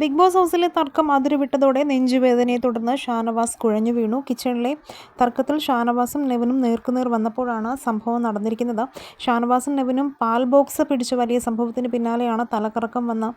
Big boss ഹൗസിലെ തർക്കം അതിരുവിട്ടതോടെ നെഞ്ചുവേദനയെ തുടർന്ന് ഷാനവാസ് കുഴഞ്ഞു വീണു. കിച്ചണിലെ തർക്കത്തിൽ ഷാനവാസും നെവിനും നേർക്കുനേർ വന്നപ്പോഴാണ് സംഭവം നടന്നിരിക്കുന്നത്. ഷാനവാസും നെവിനും പാൽ ബോക്സ് പിടിച്ച വലിയ സംഭവത്തിന് പിന്നാലെയാണ് തലക്കറക്കം വന്ന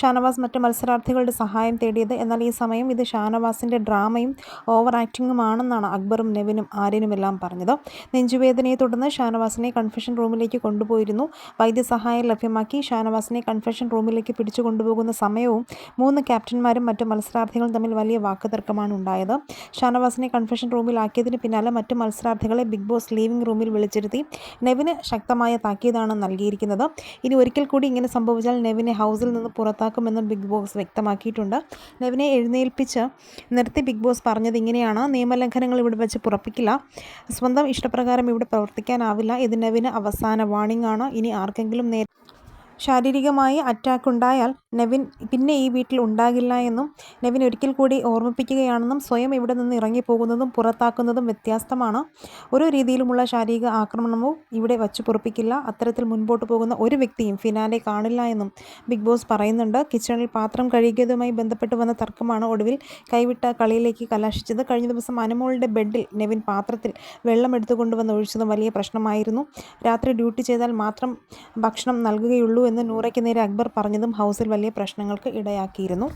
ഷാനവാസ് മറ്റ് മത്സരാർത്ഥികളുടെ സഹായം തേടിയത്. എന്നാൽ ഈ സമയം ഇത് ഷാനവാസിന്റെ ഡ്രാമയും ഓവർ ആക്ടിങ്ങുമാണെന്നാണ് അക്ബറും നെവിനും ആര്യനുമെല്ലാം പറഞ്ഞത്. നെഞ്ചുവേദനയെ തുടർന്ന് ഷാനവാസിനെ കൺഫെഷൻ റൂമിലേക്ക് കൊണ്ടുപോയിരുന്നു. വൈദ്യസഹായം ലഭ്യമാക്കി ഷാനവാസിനെ കൺഫെഷൻ റൂമിലേക്ക് പിടിച്ചു കൊണ്ടുപോകുന്ന സമയവും മൂന്ന് ക്യാപ്റ്റന്മാരും മറ്റ് മത്സരാർത്ഥികളും തമ്മിൽ വലിയ വാക്കുതർക്കമാണ് ഉണ്ടായത്. ഷാനവാസിനെ റൂമിൽ റൂമിലാക്കിയതിന് പിന്നാലെ മറ്റ് മത്സരാർത്ഥികളെ ബിഗ് ബോസ് ലീവിംഗ് റൂമിൽ വിളിച്ചിരുത്തി. നെവിന് ശക്തമായ താക്കീതാണ് നൽകിയിരിക്കുന്നത്. ഇനി ഒരിക്കൽ കൂടി ഇങ്ങനെ സംഭവിച്ചാൽ നെവിനെ ഹൗസിൽ നിന്ന് പുറത്താക്കുമെന്നും ബിഗ് ബോസ് വ്യക്തമാക്കിയിട്ടുണ്ട്. നെവിനെ എഴുന്നേൽപ്പിച്ച് നിർത്തി ബിഗ് ബോസ് പറഞ്ഞത് ഇങ്ങനെയാണ്. നിയമലംഘനങ്ങൾ ഇവിടെ വെച്ച് പുറപ്പിക്കില്ല. സ്വന്തം ഇഷ്ടപ്രകാരം ഇവിടെ പ്രവർത്തിക്കാനാവില്ല. ഇത് നെവിന് അവസാന വാണിംഗ് ആണ്. ഇനി ആർക്കെങ്കിലും നേ ശാരീരികമായി അറ്റാക്ക് ഉണ്ടായാൽ നെവിൻ പിന്നെ ഈ വീട്ടിൽ ഉണ്ടാകില്ല എന്നും നെവിൻ ഒരിക്കൽ കൂടി ഓർമ്മിപ്പിക്കുകയാണെന്നും സ്വയം ഇവിടെ നിന്ന് ഇറങ്ങിപ്പോകുന്നതും പുറത്താക്കുന്നതും വ്യത്യസ്തമാണ്. ഒരു രീതിയിലുമുള്ള ശാരീരിക ആക്രമണമോ ഇവിടെ വച്ചു പൊറപ്പിക്കില്ല. അത്തരത്തിൽ മുൻപോട്ട് പോകുന്ന ഒരു വ്യക്തിയും ഫിനാലെ കാണില്ല എന്നും ബിഗ് ബോസ് പറയുന്നുണ്ട്. കിച്ചണിൽ പാത്രം കഴുകിയതുമായി ബന്ധപ്പെട്ട് വന്ന തർക്കമാണ് ഒടുവിൽ കൈവിട്ട കളിയിലേക്ക് കലാശിച്ചത്. കഴിഞ്ഞ ദിവസം അനുമോളുടെ ബെഡിൽ നെവിൻ പാത്രത്തിൽ വെള്ളം എടുത്തുകൊണ്ടുവന്ന് ഒഴിച്ചതും വലിയ പ്രശ്നമായിരുന്നു. രാത്രി ഡ്യൂട്ടി ചെയ്താൽ മാത്രം ഭക്ഷണം നൽകുകയുള്ളൂ എന്ന് നൂറയ്ക്ക് നേരെ അക്ബർ പറഞ്ഞതും ഹൗസിൽ വലിയ പ്രശ്നങ്ങൾക്ക് ഇടയാക്കിയിരുന്നു.